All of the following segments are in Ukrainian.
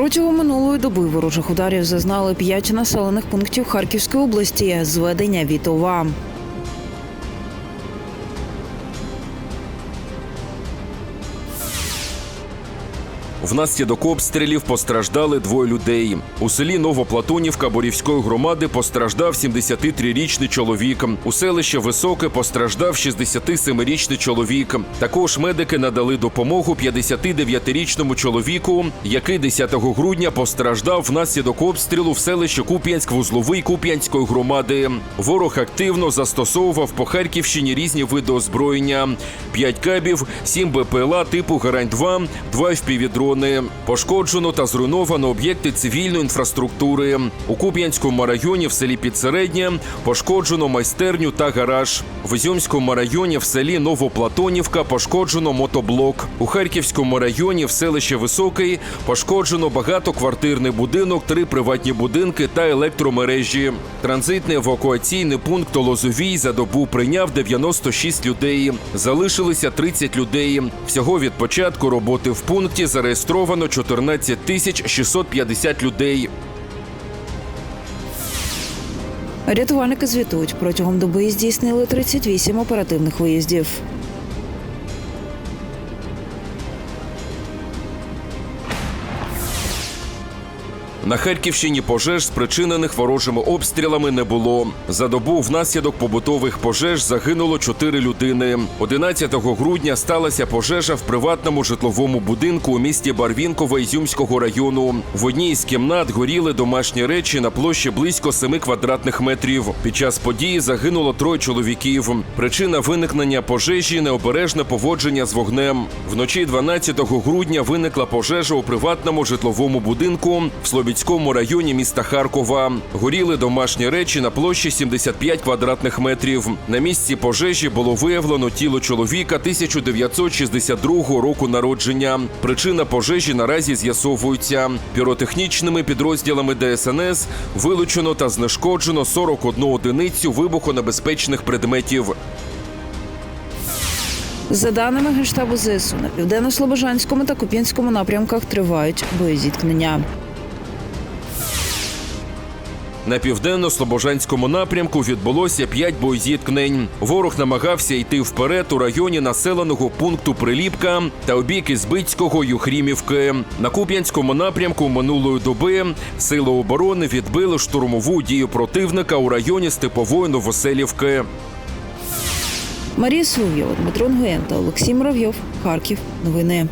Протягом минулої доби ворожих ударів зазнали п'ять населених пунктів Харківської області. Зведення Вітова. Внаслідок обстрілів постраждали двоє людей. У селі Новоплатонівка Борівської громади постраждав 73-річний чоловік. У селище Високе постраждав 67-річний чоловік. Також медики надали допомогу 59-річному чоловіку, який 10 грудня постраждав внаслідок обстрілу в селищі Куп'янськ-Вузловий Куп'янської громади. Ворог активно застосовував по Харківщині різні види озброєння: 5 кабів, 7 БПЛА типу Гарань-2, 2 впівдрони. Пошкоджено та зруйновано об'єкти цивільної інфраструктури. У Куп'янському районі в селі Підсереднє пошкоджено майстерню та гараж. В Ізюмському районі в селі Новоплатонівка пошкоджено мотоблок. У Харківському районі в селищі Високий пошкоджено багатоквартирний будинок, три приватні будинки та електромережі. Транзитний евакуаційний пункт Лозовій за добу прийняв 96 людей. Залишилися 30 людей. Всього від початку роботи в пункті зареєстровано 14 тисяч 650 людей. Рятувальники звітують, протягом доби здійснили 38 оперативних виїздів. На Харківщині пожеж, спричинених ворожими обстрілами, не було. За добу внаслідок побутових пожеж загинуло чотири людини. 11 грудня сталася пожежа в приватному житловому будинку у місті Барвінкове Ізюмського району. В одній з кімнат горіли домашні речі на площі близько 7 квадратних метрів. Під час події загинуло троє чоловіків. Причина виникнення пожежі необережне поводження з вогнем. Вночі 12 грудня виникла пожежа у приватному житловому будинку в Слобідському районі міста Харкова. Горіли домашні речі на площі 75 квадратних метрів. На місці пожежі було виявлено тіло чоловіка 1962 року народження. Причина пожежі наразі з'ясовується. Піротехнічними підрозділами ДСНС вилучено та знешкоджено 41 одиницю вибухонебезпечних предметів. За даними Генштабу ЗСУ, на південно-слобожанському та Куп'янському напрямках тривають боєзіткнення. На південно-слобожанському напрямку відбулося п'ять боєзіткнень. Ворог намагався йти вперед у районі населеного пункту Приліпка та у бік Ізбицького Юхрімівки. На Куп'янському напрямку минулої доби сили оборони відбили штурмову дію противника у районі Степової Новоселівки. Марія Соловйова, Дмитро Нгуєн та Олексій Муравйов. Харків. Новини.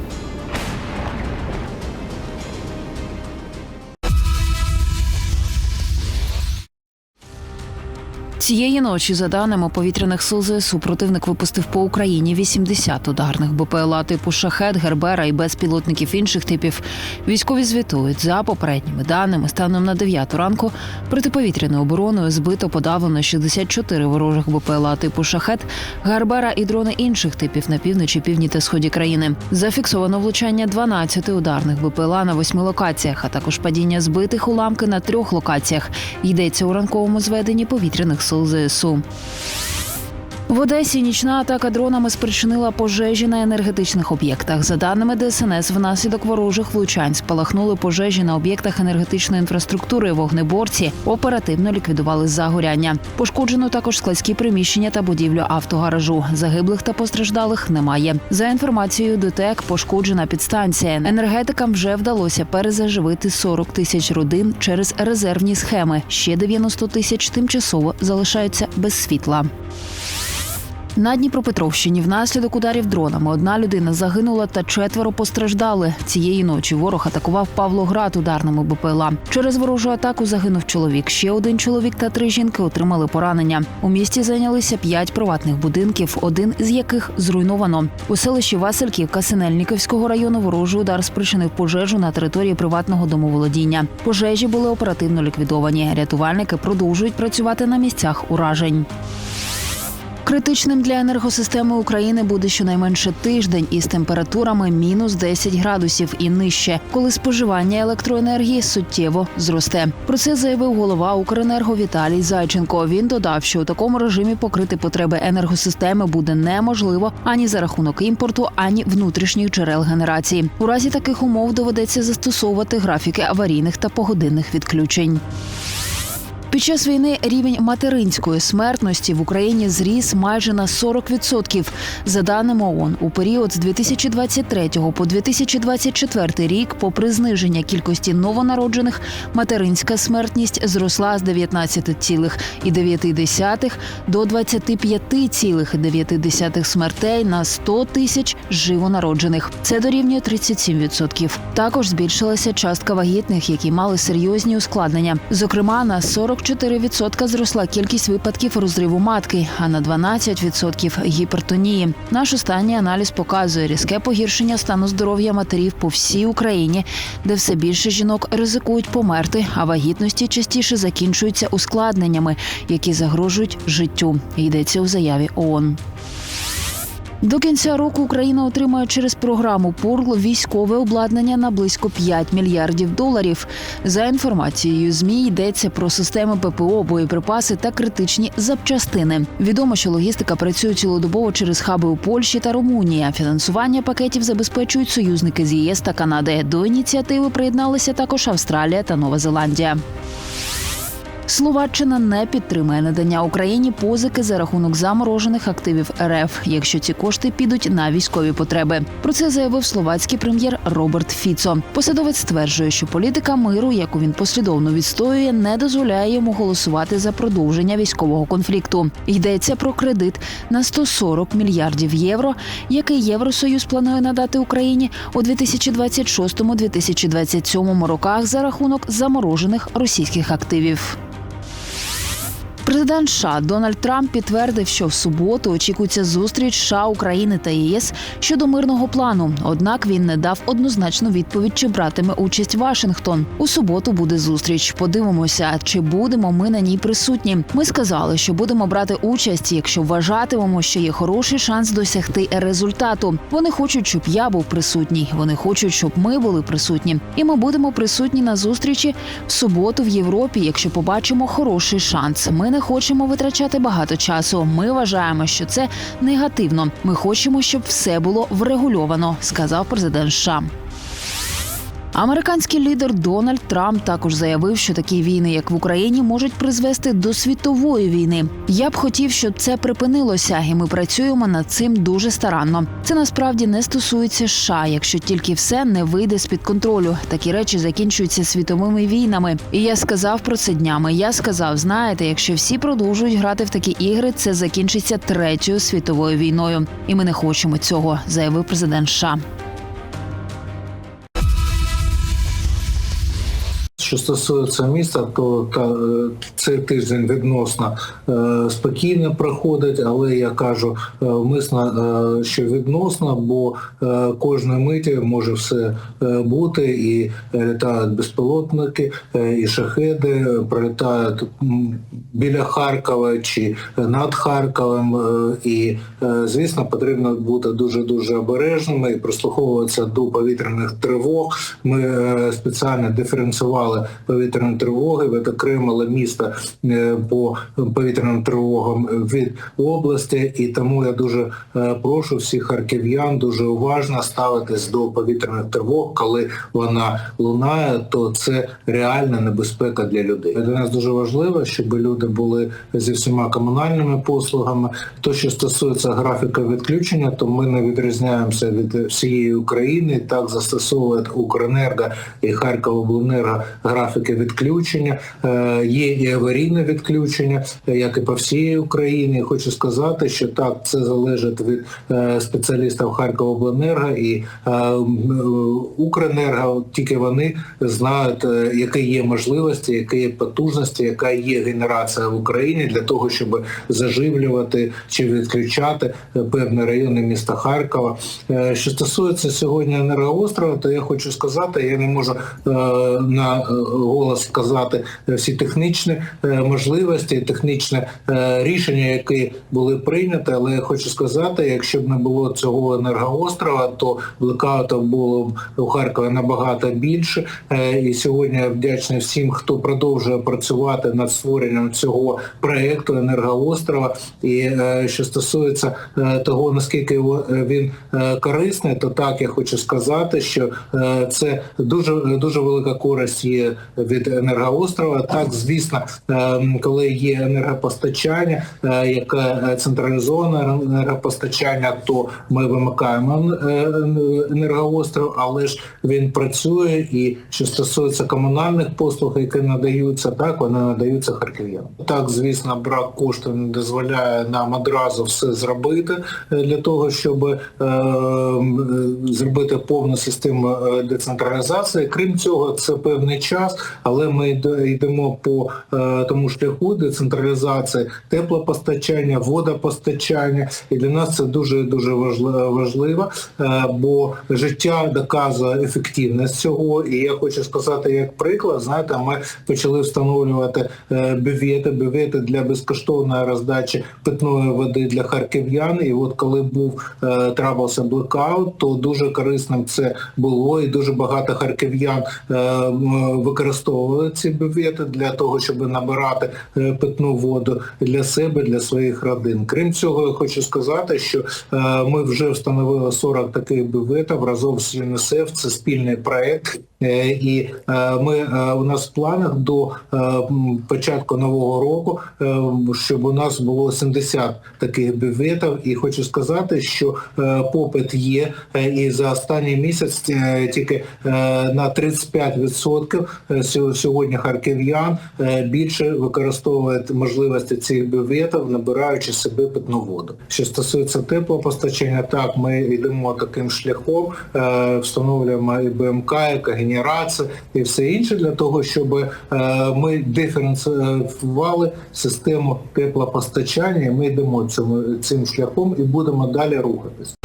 Цієї ночі, за даними повітряних сил ЗСУ, противник випустив по Україні 80 ударних БПЛА типу шахет, гербера і безпілотників інших типів. Військові звітують за попередніми даними. Станом на 9 ранку протиповітряною обороною збито подавлено 64 ворожих БПЛА типу шахет, гербера і дрони інших типів на півночі, півдні та сході країни. Зафіксовано влучання 12 ударних БПЛА на восьми локаціях, а також падіння збитих уламки на трьох локаціях. Йдеться у ранковому зведенні повітряних сил ЗСУ. В Одесі нічна атака дронами спричинила пожежі на енергетичних об'єктах. За даними ДСНС, внаслідок ворожих влучань спалахнули пожежі на об'єктах енергетичної інфраструктури. Вогнеборці оперативно ліквідували загоряння. Пошкоджено також складські приміщення та будівлю автогаражу. Загиблих та постраждалих немає. За інформацією ДТЕК, пошкоджена підстанція. Енергетикам вже вдалося перезаживити 40 тисяч родин через резервні схеми. Ще 90 тисяч тимчасово залишаються без світла. На Дніпропетровщині внаслідок ударів дронами одна людина загинула та четверо постраждали. Цієї ночі ворог атакував Павлоград ударними БПЛА. Через ворожу атаку загинув чоловік. Ще один чоловік та три жінки отримали поранення. У місті зайнялися п'ять приватних будинків, один з яких зруйновано. У селищі Васильківка Синельниківського району ворожий удар спричинив пожежу на території приватного домоволодіння. Пожежі були оперативно ліквідовані. Рятувальники продовжують працювати на місцях уражень. Критичним для енергосистеми України буде щонайменше тиждень із температурами мінус 10 градусів і нижче, коли споживання електроенергії суттєво зросте. Про це заявив голова Укренерго Віталій Зайченко. Він додав, що у такому режимі покрити потреби енергосистеми буде неможливо ані за рахунок імпорту, ані внутрішніх джерел генерації. У разі таких умов доведеться застосовувати графіки аварійних та погодинних відключень. Під час війни рівень материнської смертності в Україні зріс майже на 40%. За даними ООН, у період з 2023 по 2024 рік, попри зниження кількості новонароджених, материнська смертність зросла з 19,9 до 25,9 смертей на 100 тисяч живонароджених. Це дорівнює 37%. Також збільшилася частка вагітних, які мали серйозні ускладнення. Зокрема, на 44% зросла кількість випадків розриву матки, а на 12% гіпертонії. Наш останній аналіз показує різке погіршення стану здоров'я матерів по всій Україні, де все більше жінок ризикують померти, а вагітності частіше закінчуються ускладненнями, які загрожують життю. Йдеться у заяві ООН. До кінця року Україна отримає через програму ПУРЛ військове обладнання на близько 5 мільярдів доларів. За інформацією змі йдеться про системи ППО, боєприпаси та критичні запчастини. Відомо, що логістика працює цілодобово через хаби у Польщі та Румунії. Фінансування пакетів забезпечують союзники з ЄС та Канади. До ініціативи приєдналися також Австралія та Нова Зеландія. Словаччина не підтримує надання Україні позики за рахунок заморожених активів РФ, якщо ці кошти підуть на військові потреби. Про це заявив словацький прем'єр Роберт Фіцо. Посадовець стверджує, що політика миру, яку він послідовно відстоює, не дозволяє йому голосувати за продовження військового конфлікту. Йдеться про кредит на 140 мільярдів євро, який Євросоюз планує надати Україні у 2026-2027 роках за рахунок заморожених російських активів. Президент США Дональд Трамп підтвердив, що в суботу очікується зустріч США, України та ЄС щодо мирного плану. Однак він не дав однозначну відповідь, чи братиме участь Вашингтон. У суботу буде зустріч. Подивимося, чи будемо ми на ній присутні. Ми сказали, що будемо брати участь, якщо вважатимемо, що є хороший шанс досягти результату. Вони хочуть, щоб я був присутній. Вони хочуть, щоб ми були присутні. І ми будемо присутні на зустрічі в суботу в Європі, якщо побачимо хороший шанс. Ми не хочемо витрачати багато часу. Ми вважаємо, що це негативно. Ми хочемо, щоб все було врегульовано, сказав президент США. Американський лідер Дональд Трамп також заявив, що такі війни, як в Україні, можуть призвести до світової війни. Я б хотів, щоб це припинилося, і ми працюємо над цим дуже старанно. Це насправді не стосується США, якщо тільки все не вийде з під контролю. Такі речі закінчуються світовими війнами. І я сказав про це днями. Я сказав: знаєте, якщо всі продовжують грати в такі ігри, це закінчиться третьою світовою війною. І ми не хочемо цього, заявив президент США. Що стосується міста, то та, е, цей тиждень відносно е, спокійно проходить, але я кажу е, вмисно, що відносно, бо е, кожної миті може все бути, і літають безпілотники, і шахеди пролітають біля Харкова чи над Харковом. І, звісно, потрібно бути дуже-дуже обережними і прислуховуватися до повітряних тривог. Ми спеціально диференціювали повітряні тривоги, відокремили місто е, по повітряним тривогам від області, і тому я дуже е, прошу всіх харків'ян дуже уважно ставитись до повітряних тривог, коли вона лунає, то це реальна небезпека для людей. Для нас дуже важливо, щоб люди були зі всіма комунальними послугами. То, що стосується графіка відключення, то ми не відрізняємося від всієї України. Так застосовують Укренерго і Харковобленерго графіки відключення. Е, Є і аварійне відключення, е, як і по всій Україні. Хочу сказати, що так це залежить від е, спеціалістів Харковобленерго і Укренерго. Тільки вони знають, які є можливості, які є потужності, яка є генерація в Україні для того, щоб заживлювати чи відключати певні райони міста Харкова. Що стосується сьогодні енергоострова, то я хочу сказати, я не можу на голос сказати всі технічні е, можливості, технічне е, рішення, які були прийняті. Але я хочу сказати, якщо б не було цього енергоострова, то блекаутів було б у Харкові набагато більше. Е, І сьогодні я вдячний всім, хто продовжує працювати над створенням цього проекту енергоострова. І е, що стосується е, того, наскільки е, він е, корисний, то так я хочу сказати, що е, це дуже дуже велика користь є від енергоострова. Так, звісно, е, коли є енергопостачання, е, яке централізоване енергопостачання, то ми вимикаємо е, енергоостров, але ж він працює. І що стосується комунальних послуг, які надаються, так вони надаються харків'янам. Так, звісно, брак коштів не дозволяє нам одразу все зробити е, для того, щоб зробити повну систему децентралізації. Крім цього, це певний час, але ми йдемо по е, тому шляху децентралізації теплопостачання, водопостачання, і для нас це дуже дуже важливо, е, бо життя доказує ефективність цього. І я хочу сказати, як приклад, знаєте, ми почали встановлювати е, бювети, бювети для безкоштовної роздачі питної води для харків'ян. І от коли був е, блекаут, то дуже корисним це було, і дуже багато харків'ян використовували ці бювети для того, щоб набирати е, питну воду для себе, для своїх родин. Крім цього, я хочу сказати, що е, ми вже встановили 40 таких бюветів разом з ЮНІСЕФ. Це спільний проект. Е, І е, ми е, у нас в планах до початку нового року, щоб у нас було 70 таких бюветів. І хочу сказати, що попит є, і за останній місяць тільки на 35% е, сьогодні харків'ян більше використовують можливості цих бюветів, набираючи себе питну воду. Що стосується теплопостачання, так ми йдемо таким шляхом, встановлюємо і БМК, і когенерацію і все інше для того, щоб е, ми диференціювали систему теплопостачання. Ми йдемо цим шляхом і будемо далі рухатись.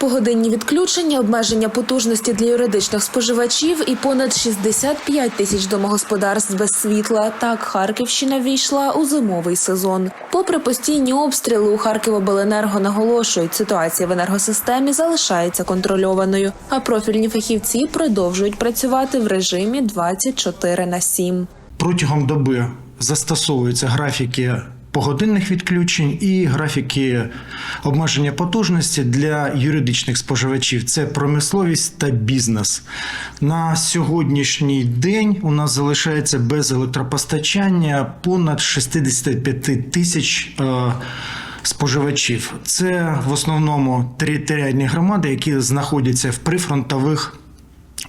Погодинні відключення, обмеження потужності для юридичних споживачів і понад 65 тисяч домогосподарств без світла. Так Харківщина війшла у зимовий сезон. Попри постійні обстріли, у Харківобленерго наголошують, ситуація в енергосистемі залишається контрольованою, а профільні фахівці продовжують працювати в режимі 24 на 7. Протягом доби застосовуються графіки погодинних відключень і графіки обмеження потужності для юридичних споживачів. Це промисловість та бізнес. На сьогоднішній день у нас залишається без електропостачання понад 65 тисяч. е, Споживачів це в основному територіальні громади, які знаходяться в прифронтових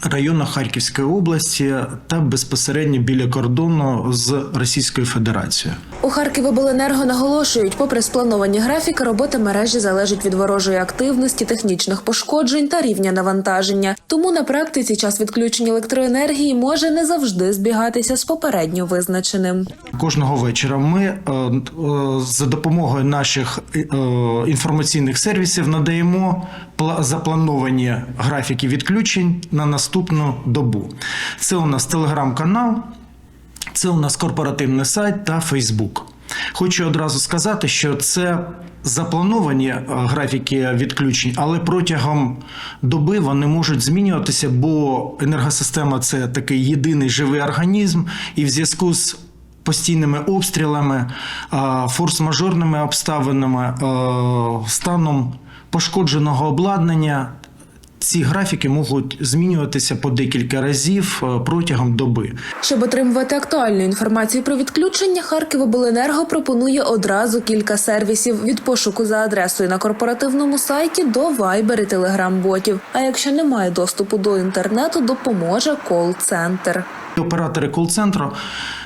районах Харківської області та безпосередньо біля кордону з Російською Федерацією. У Харківобленерго наголошують, попри сплановані графіки, робота мережі залежить від ворожої активності, технічних пошкоджень та рівня навантаження. Тому на практиці час відключення електроенергії може не завжди збігатися з попередньо визначеним. Кожного вечора ми е, е, за допомогою наших е, інформаційних сервісів надаємо заплановані графіки відключень на наступну добу. Це у нас телеграм-канал, це у нас корпоративний сайт та Фейсбук. Хочу одразу сказати, що це заплановані е, графіки відключень, але протягом доби вони можуть змінюватися, бо енергосистема це такий єдиний живий організм, і в зв'язку з постійними обстрілами, е, форс-мажорними обставинами, е, станом пошкодженого обладнання. Ці графіки можуть змінюватися по декілька разів е, протягом доби. Щоб отримувати актуальну інформацію про відключення, Харківобленерго пропонує одразу кілька сервісів від пошуку за адресою на корпоративному сайті до Viber і Telegram-ботів. А якщо немає доступу до інтернету, допоможе кол-центр. Оператори кол-центру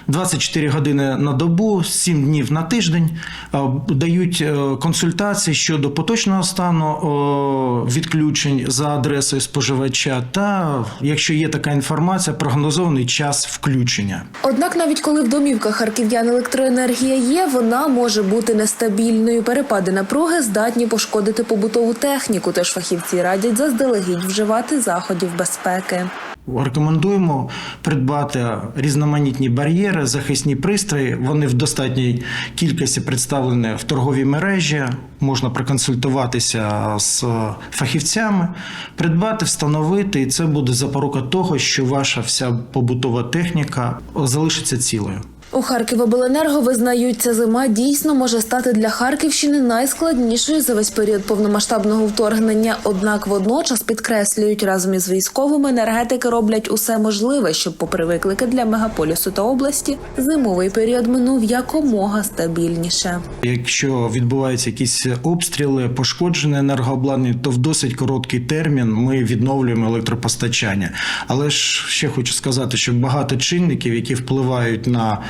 24 години на добу, 7 днів на тиждень е, дають е, консультації щодо поточного стану е, відключень за адресою споживача, та якщо є така інформація, прогнозований час включення. Однак, навіть коли в домівках харків'ян електроенергія є, вона може бути нестабільною. Перепади напруги здатні пошкодити побутову техніку, тож фахівці радять заздалегідь вживати заходів безпеки. Рекомендуємо придбати різноманітні бар'єри, захисні пристрої. Вони в достатній кількості представлені в торговій мережі. Можна проконсультуватися з фахівцями, придбати, встановити, і це буде запорука того, що ваша вся побутова техніка залишиться цілою. У Харківобленерго визнають, ця зима дійсно може стати для Харківщини найскладнішою за весь період повномасштабного вторгнення. Однак водночас підкреслюють, разом із військовими енергетики роблять усе можливе, щоб, попри виклики для мегаполісу та області, зимовий період минув якомога стабільніше. Якщо відбуваються якісь обстріли, пошкоджене енергообладнання, то в досить короткий термін ми відновлюємо електропостачання. Але ж ще хочу сказати, що багато чинників, які впливають на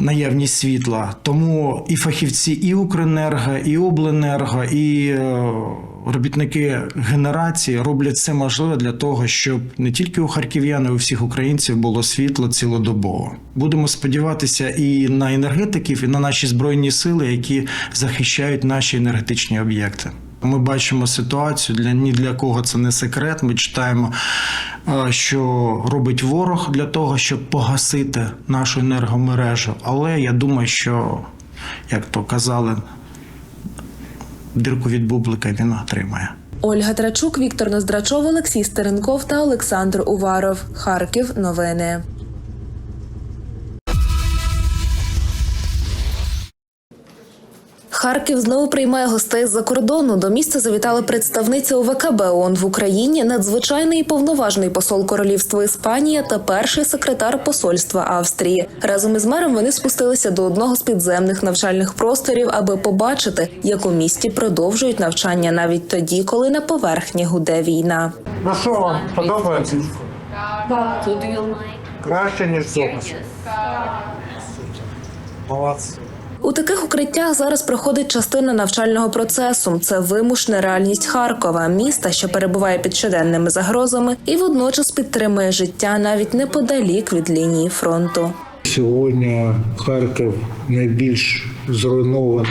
наявність світла. Тому і фахівці, і Укренерго, і Обленерго, і е, робітники генерації роблять все можливе для того, щоб не тільки у харків'ян, а й у всіх українців було світло цілодобово. Будемо сподіватися і на енергетиків, і на наші збройні сили, які захищають наші енергетичні об'єкти. Ми бачимо ситуацію для ні для кого це не секрет. Ми читаємо, е, що робить ворог для того, щоб погасити нашу енергомережу. Але я думаю, що як то казали, дирку від бублика він отримає. Ольга Трачук, Віктор Ноздрачов, Олексій Стеренков та Олександр Уваров. Харків. Новини. Харків знову приймає гостей з-за кордону. До міста завітала представниця УВКБ ООН в Україні, надзвичайний і повноважний посол Королівства Іспанія та перший секретар посольства Австрії. Разом із мером вони спустилися до одного з підземних навчальних просторів, аби побачити, як у місті продовжують навчання навіть тоді, коли на поверхні гуде війна. Ну що вам подобається? Краще, ніж. Молодці. У таких укриттях зараз проходить частина навчального процесу. Це вимушена реальність Харкова, міста, що перебуває під щоденними загрозами, і водночас підтримує життя навіть неподалік від лінії фронту. Сьогодні Харків найбільш зруйноване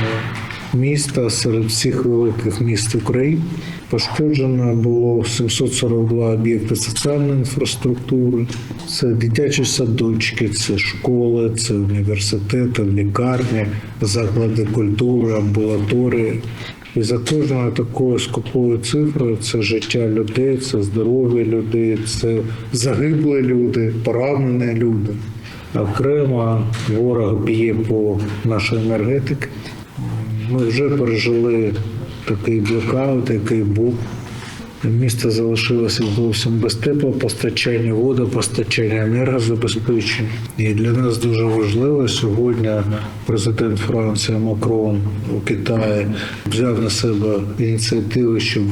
місто серед всіх великих міст України. Пошкоджено було 742 об'єкти соціальної інфраструктури. Це дитячі садочки, це школи, це університети, лікарні, заклади культури, амбулаторії. І за кожною такою скупою цифрою це життя людей, це здоров'я людей, це загиблі люди, поранені люди. Окремо ворог б'є по нашій енергетиці. Ми вже пережили такий блокаут, який був. Місто залишилося зовсім без теплопостачання, водопостачання, енергозабезпечення. І для нас дуже важливо сьогодні президент Франції Макрон у Китаї взяв на себе ініціативи, щоб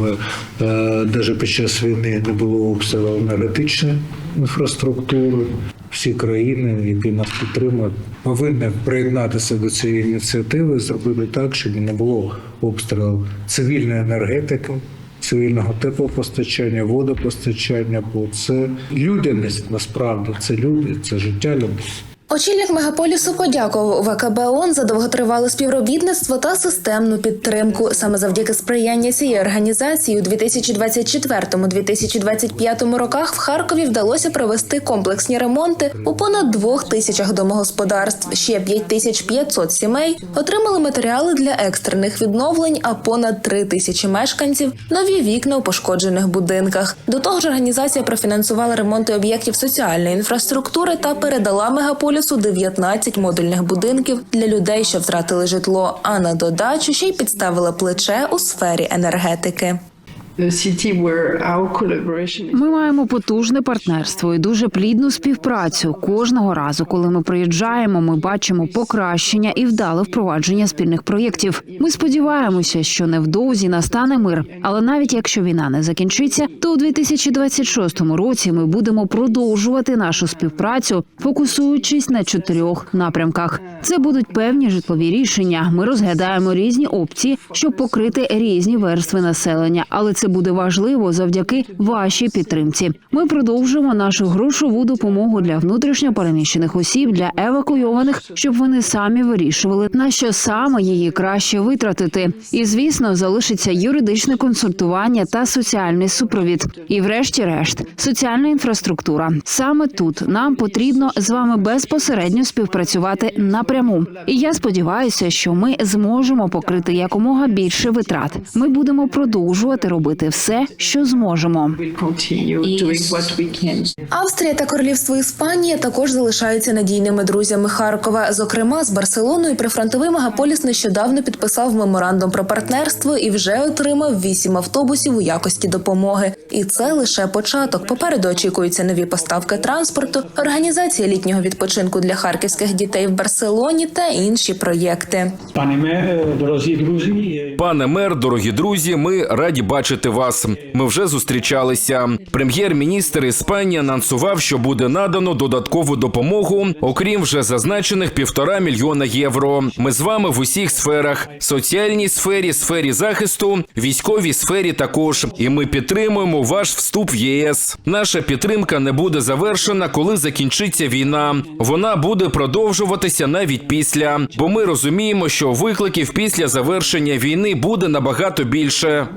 навіть під час війни не було обстрілу енергетичної інфраструктури. Всі країни, які нас підтримують, повинні приєднатися до цієї ініціативи, зробити так, щоб не було обстрілів цивільної енергетики, цивільного теплопостачання, водопостачання, бо це людяність насправді це люди, це життя людей. Очільник мегаполісу подякував ВКБ ООН за довготривале співробітництво та системну підтримку. Саме завдяки сприяння цієї організації у 2024-2025 роках в Харкові вдалося провести комплексні ремонти у понад двох тисячах домогосподарств. Ще 5500 сімей отримали матеріали для екстрених відновлень, а понад три тисячі мешканців нові вікна у пошкоджених будинках. До того ж, організація профінансувала ремонти об'єктів соціальної інфраструктури та передала мегаполісу 19 модульних будинків для людей, що втратили житло. А на додачу ще й підставила плече у сфері енергетики. Ми маємо потужне партнерство і дуже плідну співпрацю. Кожного разу, коли ми приїжджаємо, ми бачимо покращення і вдале впровадження спільних проєктів. Ми сподіваємося, що невдовзі настане мир. Але навіть якщо війна не закінчиться, то у 2026 році ми будемо продовжувати нашу співпрацю, фокусуючись на чотирьох напрямках. Це будуть певні житлові рішення. Ми розглядаємо різні опції, щоб покрити різні верстви населення, але це буде важливо завдяки вашій підтримці. Ми продовжуємо нашу грошову допомогу для внутрішньо переміщених осіб для евакуйованих, щоб вони самі вирішували на що саме її краще витратити. І звісно, залишиться юридичне консультування та соціальний супровід. І, врешті-решт, соціальна інфраструктура. Саме тут нам потрібно з вами безпосередньо співпрацювати напряму. І я сподіваюся, що ми зможемо покрити якомога більше витрат. Ми будемо продовжувати робити все, що зможемо. Австрія та королівство Іспанія також залишаються надійними друзями Харкова. Зокрема, з Барселоною прифронтовий мегаполіс нещодавно підписав меморандум про партнерство і вже отримав вісім автобусів у якості допомоги. І це лише початок. Попереду очікуються нові поставки транспорту, організація літнього відпочинку для харківських дітей в Барселоні та інші проєкти. Пане мер, дорозі друзі, е, Пане мер, дорогі друзі, ми раді бачити вас. Ми вже зустрічалися. Прем'єр-міністр Іспанії анонсував, що буде надано додаткову допомогу, окрім вже зазначених півтора мільйона євро. Ми з вами в усіх сферах: соціальній сфері, сфері захисту, військовій сфері також. І ми підтримуємо ваш вступ в ЄС. Наша підтримка не буде завершена, коли закінчиться війна. Вона буде продовжуватися навіть після, бо ми розуміємо, що викликів після завершення війни буде набагато більше.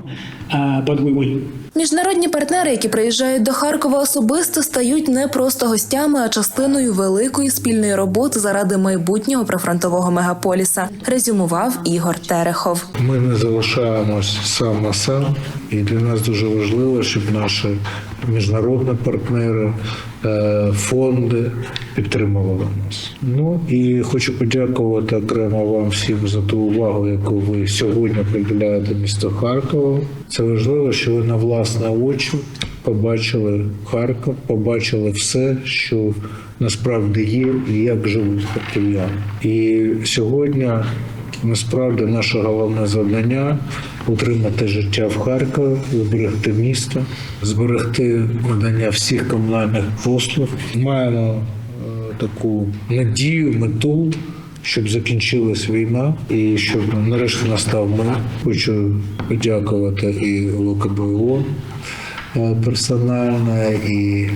But we will. Міжнародні партнери, які приїжджають до Харкова особисто, стають не просто гостями, а частиною великої спільної роботи заради майбутнього прифронтового мегаполіса. Резюмував Ігор Терехов. Ми не залишаємось сам на сам, і для нас дуже важливо, щоб наші міжнародні партнери, е, фонди підтримували нас. Ну і хочу подякувати окремо вам всім за ту увагу, яку ви сьогодні приділяєте місту Харкову. Це важливо, що ви на власні очі побачили Харків, побачили все, що насправді є, і як живуть харків'яни. І сьогодні Насправді наше головне завдання утримати життя в Харкові, зберегти місто, зберегти надання всіх комунальних послуг. Маємо е, таку надію, мету, щоб закінчилась війна і щоб нарешті настав мир. Хочу подякувати і ВКБО е, персонально, і,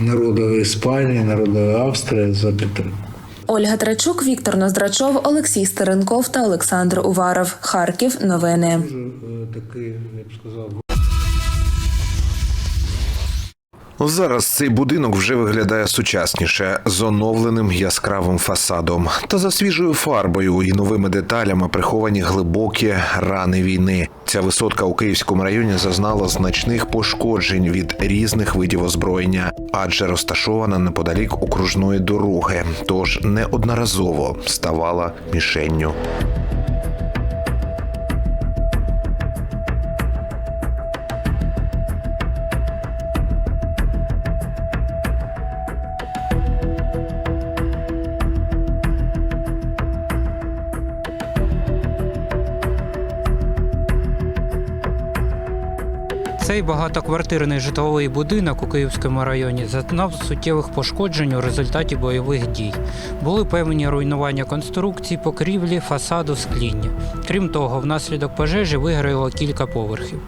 народу Іспанії, народу Австрії за підтримку. Ольга Трачук, Віктор Ноздрачов, Олексій Стеренков та Олександр Уваров. Харків. Новини. Е, такий, я б сказав, Зараз цей будинок вже виглядає сучасніше з оновленим яскравим фасадом та за свіжою фарбою і новими деталями приховані глибокі рани війни. Ця висотка у Київському районі зазнала значних пошкоджень від різних видів озброєння, адже розташована неподалік окружної дороги, тож неодноразово ставала мішенню. Цей багатоквартирний житловий будинок у Київському районі зазнав суттєвих пошкоджень у результаті бойових дій. Були певні руйнування конструкцій, покрівлі, фасаду, скління. Крім того, внаслідок пожежі вигоріло кілька поверхів.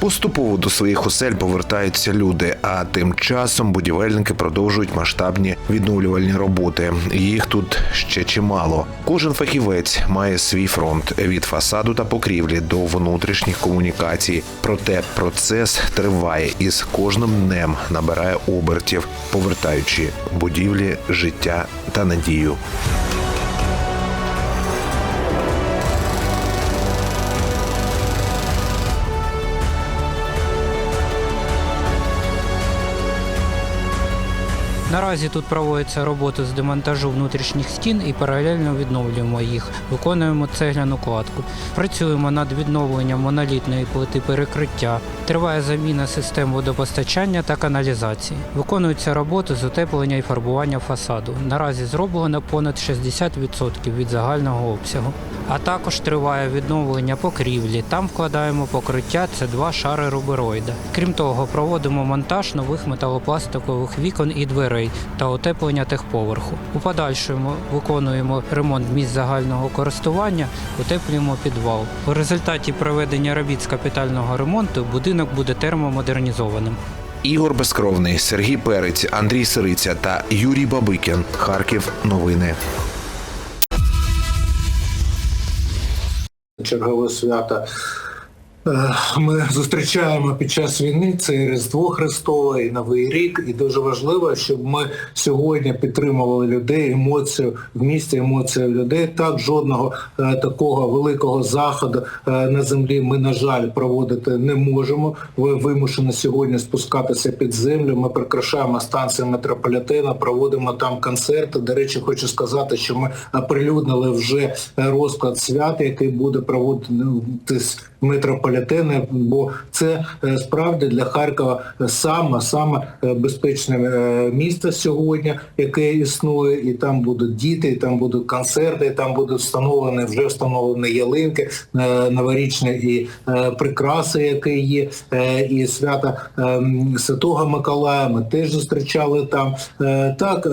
Поступово до своїх осель повертаються люди, а тим часом будівельники продовжують масштабні відновлювальні роботи. Їх тут ще чимало. Кожен фахівець має свій фронт від фасаду та покрівлі до внутрішніх комунікацій. Проте процес триває і з кожним днем набирає обертів, повертаючи будівлі, життя та надію. Наразі тут проводяться роботи з демонтажу внутрішніх стін і паралельно відновлюємо їх, виконуємо цегляну кладку. Працюємо над відновленням монолітної плити перекриття. Триває заміна систем водопостачання та каналізації. Виконуються роботи з утеплення і фарбування фасаду. Наразі зроблено понад 60% від загального обсягу. А також триває відновлення покрівлі. Там вкладаємо покриття це два шари рубероїда. Крім того, проводимо монтаж нових металопластикових вікон і дверей дверей та утеплення техповерху. У подальшому виконуємо ремонт місць загального користування, утеплюємо підвал. У результаті проведення робіт з капітального ремонту будинок буде термомодернізованим. Ігор Безкровний, Сергій Перець, Андрій Сириця та Юрій Бабикін. Харків. Новини. чергове свято ми зустрічаємо під час війни це і Різдво Христове, і Новий рік. І дуже важливо, щоб ми сьогодні підтримували людей, емоцію в місті, емоцію людей. Так, жодного е, такого великого заходу е, на землі ми, на жаль, проводити не можемо. Ви вимушені сьогодні спускатися під землю. Ми прикрашаємо станцію метрополітена, проводимо там концерти. До речі, хочу сказати, що ми оприлюднили вже розклад свят, який буде проводитись в метрополітені, бо це е, справді для Харкова саме саме безпечне е, місто сьогодні, яке існує, і там будуть діти, і там будуть концерти, і там будуть встановлені вже встановлені ялинки, е, новорічні і прикраси, які є, і свята Святого Миколая. Ми теж зустрічали там. Так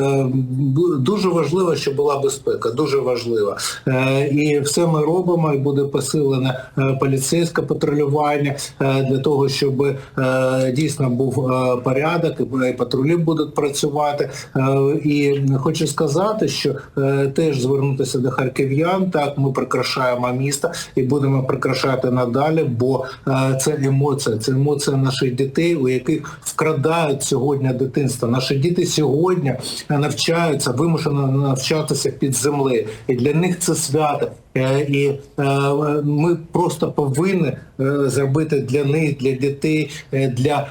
дуже важливо, щоб була безпека. Дуже важливо. Е, І все ми робимо, і буде посилене е, поліцейське патрулювання е, для того, щоб е, дійсно був е, порядок, і патрулі будуть працювати. І хочу сказати, що теж звернутися до харків'ян. Так, ми прикрашаємо місто і будемо прикрашати надалі, бо це емоція, це емоція наших дітей, у яких вкрадають сьогодні дитинство. Наші діти сьогодні навчаються, вимушено навчатися під землею. І для них це свято. Е, І е, ми просто повинні е, зробити для них, для дітей, для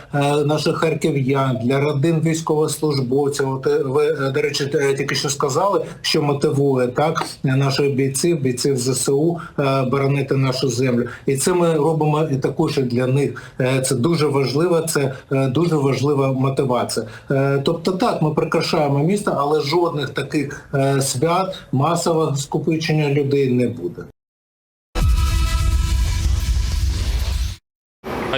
наших харків'ян, для родин військовослужбовців. От ви, до речі, тільки що сказали, що мотивує так наших бійців, бійців ЗСУ боронити нашу землю. І це ми робимо і також для них. Це дуже важливо, це дуже важлива мотивація. Тобто, так, ми прикрашаємо місто, але жодних таких свят масового скупичення людей не буде.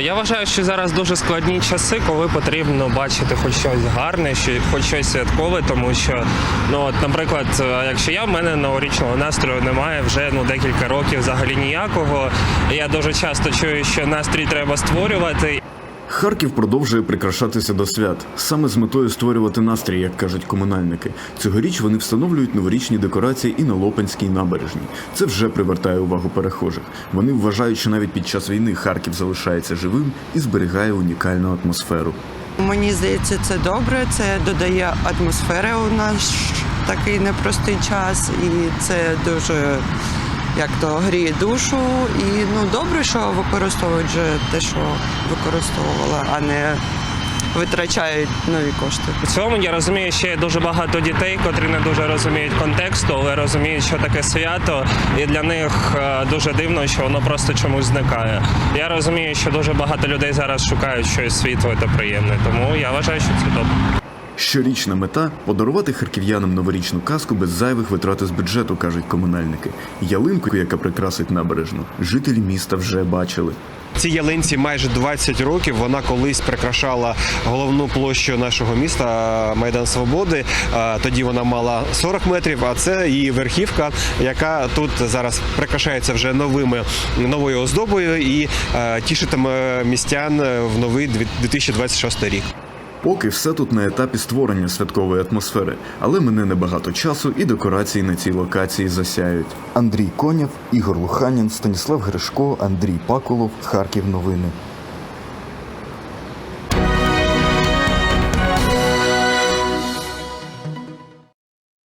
Я вважаю, що зараз дуже складні часи, коли потрібно бачити хоч щось гарне, хоч щось святкове, тому що, ну от, наприклад, е, якщо я в мене новорічного настрою немає вже ну декілька років взагалі ніякого. Я дуже часто чую, що настрій треба створювати. Харків продовжує прикрашатися до свят саме з метою створювати настрій, як кажуть комунальники. Цьогоріч вони встановлюють новорічні декорації і на Лопанській набережній. Це вже привертає увагу перехожих. Вони вважають, що навіть під час війни Харків залишається живим і зберігає унікальну атмосферу. Мені здається, це добре. Це додає атмосфери у наш такий непростий час, і це дуже як то гріє душу. І ну добре, що використовують вже те, що використовувала, а не витрачають нові кошти. У цьому я розумію, що є дуже багато дітей, котрі не дуже розуміють контексту, але розуміють, що таке свято, і для них е, дуже дивно, що воно просто чомусь зникає. Я розумію, що дуже багато людей зараз шукають щось світле та приємне, тому я вважаю, що це добре. Щорічна мета подарувати харків'янам новорічну казку без зайвих витрат з бюджету, кажуть комунальники. Ялинку, яка прикрасить набережну, жителі міста вже бачили. Цій ялинці майже 20 років. Вона колись прикрашала головну площу нашого міста Майдан Свободи. Тоді вона мала 40 метрів, а це її верхівка, яка тут зараз прикрашається вже новими новою оздобою і тішитиме містян в новий 2026 рік. Поки все тут на етапі створення святкової атмосфери, але мене небагато часу і декорації на цій локації засяють. Андрій Коняв, Ігор Луханін, Станіслав Гришко, Андрій Пакулов, Харків. Новини.